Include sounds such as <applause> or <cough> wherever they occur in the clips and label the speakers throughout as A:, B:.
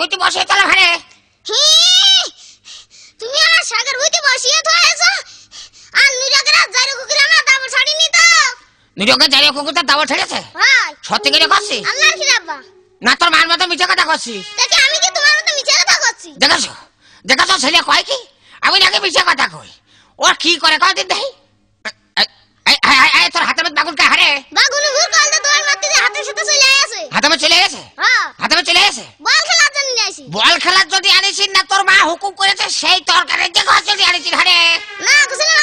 A: হইতে বসে চলো ঘরে।
B: তুমি আমার সাগর হইতে বসিয়ে থয়েছো আর নিরাগরা জারি কুকুরে আমার দাবর ছাড়িনি তো।
A: নিজকে জারিয়ে কুকুরটা দাবল ছেড়েছে? সত্যি করে করছিস?
B: আল্লাহর কি রাব্বা
A: না তোর মার মতো মিথ্যে কথা করছিস।
B: দেখি আমি কি তোমার মতো মিছে কথা করছি?
A: দেখাছো? দেখাছো ছেলে কয় কি? আমি নাকি মিথ্যে কথা কই। ওর কি করে কয় দিন দেখি তোর হাতের মধ্যে বাগুন কে হারে।
B: বা গুনু গুর কলতে তোমার মারতে দিয়ে হাতের সাথে চলে আসে
A: হাতে মধ্যে চলে গেছে
B: হ্যাঁ
A: হাতে মধ্যে চলে গেছে
B: বল খেলার জন্য নিয়ে আসি
A: বল খেলার যদি আনিস না তোর মা হুকুম করেছে সেই হারে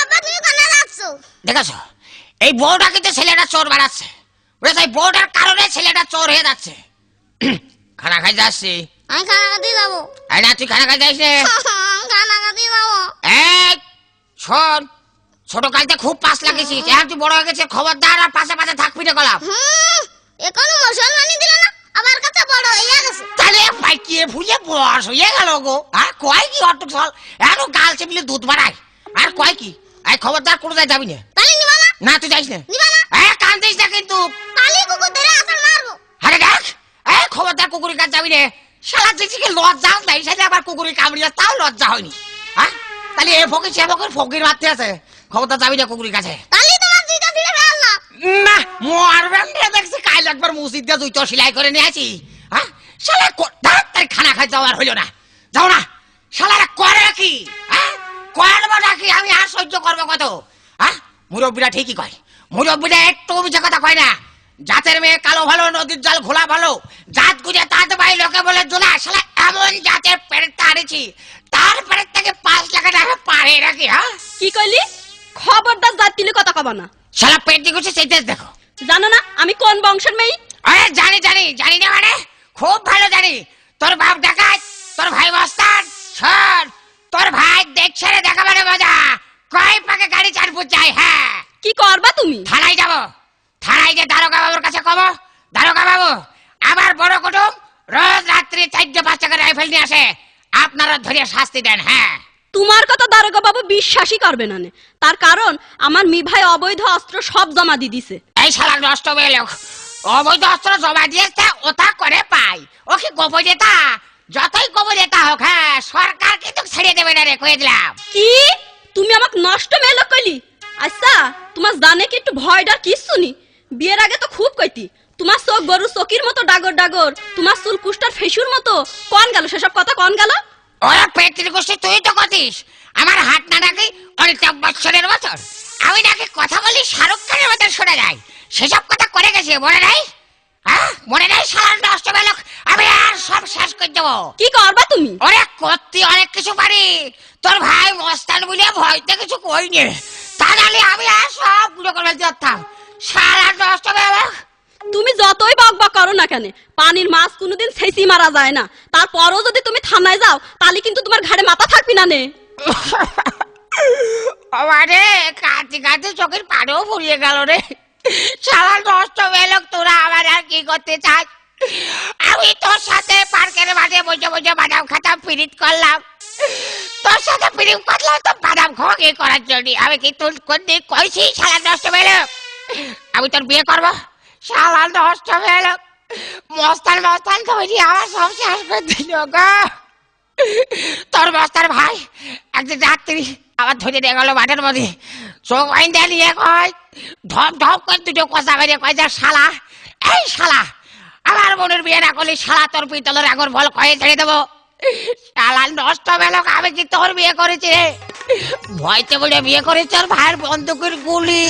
B: আব্বা তুমি কোনা যাচ্ছ
A: দেখাছো? এই বউটা কিন্তু ছেলেটা চোর বাড়াচ্ছে বুঝেছ? এই বউটার কারণে ছেলেটা চোর হয়ে যাচ্ছে। <clears throat> খানা খাই যাচ্ছি
B: আমি খানা খাতে যাব।
A: এই না তুই খানা খাই যাস রে
B: খানা খাতে যাব।
A: এই শোন ছোট কালতে খুব পাস লাগিয়েছিস এখন তুই বড় হয়ে গেছে খবরদার আর পাশে পাশে থাকবি গলাম
B: হুম এখনও মুসলমানি দিল না? আমার কাছে বড় হইয়া গেছে।
A: তাহলে পাইকিয়ে ফুলে বয়স হয়ে গেল গো। আর কয় কি অটুক চল এখন গাল চেপলে দুধ বাড়ায়। আর কয় কি? এই খবরদার কোনো জায়গায় যাবি না।
B: তালি নিবা না।
A: না তুই যাইস না।
B: নিবা না।
A: এই কান্দিস না কিন্তু।
B: তালি কুকুর ধরে আসার মারবো।
A: আরে দেখ এই খবরদার কুকুরের কাছে যাবি রে শালা জিজিকে লজ্জাও দেয় সেটা আবার কুকুরের কামড়িয়ে তাও লজ্জা হয়নি। হ্যাঁ তাহলে এ ফকির সে ফকির ফকির মারতে আছে। খবরদার যাবি না কুকুরের কাছে।
B: তালি তোমার দুইটা ছিঁড়ে ফেল না
A: না মরবেন রে দেখছি মসজিদ দিয়ে দুইটো সেলাই করে নিয়ে আছি হ্যাঁ শালা কো- ধ্যাৎ, তার খানা খাই যাওয়ার হইল না। যাও না। শালারা করে কি? হ্যাঁ করব নাকি আমি আর সহ্য করব কত? হ্যাঁ মুরব্বীরা ঠিকই কয়। মুরব্বীরা একটু মিছে কথা কয় না। জাতের মেয়ে কালো ভালো নদীর জল ঘোলা ভালো জাত গুজে তাঁত বাই লোকে বলে জোলা শালা এমন জাতের পেরেকটা আনেছি তার পেরেক থেকে পাঁচ লাখ টাকা পারে নাকি হ্যাঁ?
C: কি কইলি? খবরদার জাত তুলে কথা কবা না।
A: শালা পেট দিকে সেই তেজ দেখো।
C: জানো না আমি কোন বংশের মেয়ে?
A: আরে জানি জানি জানি না মানে? খুব ভালো জানি। তোর বাপ ডাকাত তোর ভাই মস্তান শোন তোর ভাই দেখছে রে দেখা মানে মজা। কয় পাকে গাড়ি ফুট চাই হ্যাঁ?
C: কি করবা তুমি?
A: থানায় যাব। থানায় যে দারোগা বাবুর কাছে কব দারোগা বাবু আমার বড় কুটুম রোজ রাত্রি চারটে পাঁচ টাকা রাইফেল নিয়ে আসে। আপনারা ধরে শাস্তি দেন হ্যাঁ?
C: তোমার কথা দারোগা বাবু বিশ্বাসই করবে না নে। তার কারণ আমার মি ভাই অবৈধ অস্ত্র সব জমা দিয়ে দিছে।
A: এই শালা নষ্ট হয়ে লোক। অবৈধ অস্ত্র জমা দিয়েছে ওটা করে পাই। ও কি গোপনীয়তা? যতই গোপনীয়তা হোক হ্যাঁ সরকার কিন্তু ছেড়ে দেবে না রে কয়ে দিলাম
C: কি? তুমি আমাকে নষ্ট মেলো কইলি? আচ্ছা তোমার জানে কি একটু ভয় ডর কিচ্ছু নি? বিয়ের আগে তো খুব কইতি তোমার চোখ গরু চকির মতো ডাগর ডাগর তোমার চুল কুষ্টার ফেসুর মতো। কন গেল সেসব কথা কন গেল?
A: ওরা পেটের গোষ্ঠী তুই তো কতিস। আমার হাত না নাকি অনেকটা বছরের বছর। আমি নাকি কথা বলি শাহরুখ খানের মতো শোনা যায়। সেসব কথা করে গেছে মনে নাই? হ্যাঁ? মনে নাই শালার নষ্ট হয়ে লোক? আমি আর সব শেষ করে দেবো।
C: কি করবা তুমি?
A: অনেক করতে অনেক কিছু পারি। তোর ভাই মস্তান বলে ভয়তে কিছু কইনি তা নাহলে আমি আর সবগুলো করে সারা নষ্ট হয়ে
C: তুমি যতই বক বক করো না কেন পানির মাছ কোনোদিন ছেঁচি মারা যায় না। তারপরও যদি তুমি থানায় যাও তাহলে কিন্তু তোমার ঘাড়ে মাথা থাকবি না নে। <laughs>
A: আমারে কাঁদতে কাঁদতে চোখের পাড়েও ফুরিয়ে গেল রে। সারা নষ্ট হয়ে তোরা আমার আর কি করতে চাস? আমি তোর সাথে পার্কের মাঠে বসে বসে বাদাম খাতাম পিরিত করলাম। তোর সাথে পিরিত করলাম তো বাদাম খাওয়া কি করার জন্য? আমি কি তোর কোনদিন কইছি সারা নষ্ট হয়ে আমি তোর বিয়ে করব? সারা নষ্ট হয়ে গেল মস্তান মস্তান তৈরি আমার সব শেষ করে দিল গো। তোর বস্তার ভাই একদিন রাত্রি আবার ধরে দিয়ে গেল মাঠের মধ্যে। চোখ বাইন্দা নিয়ে কয়, ধপ ধপ করে দুটো কথা বেরিয়ে কয় যে, শালা, এই শালা, আমার বোনের বিয়ে না করলে শালা তোর পিতলের আগর বল কয়ে ছেড়ে দেবো। শালা, নষ্ট বেলক আমি কি তোর বিয়ে করেছি রে? ভয়তে বলে বিয়ে করেছি আর ভাইয়ের বন্দুকের গুলি।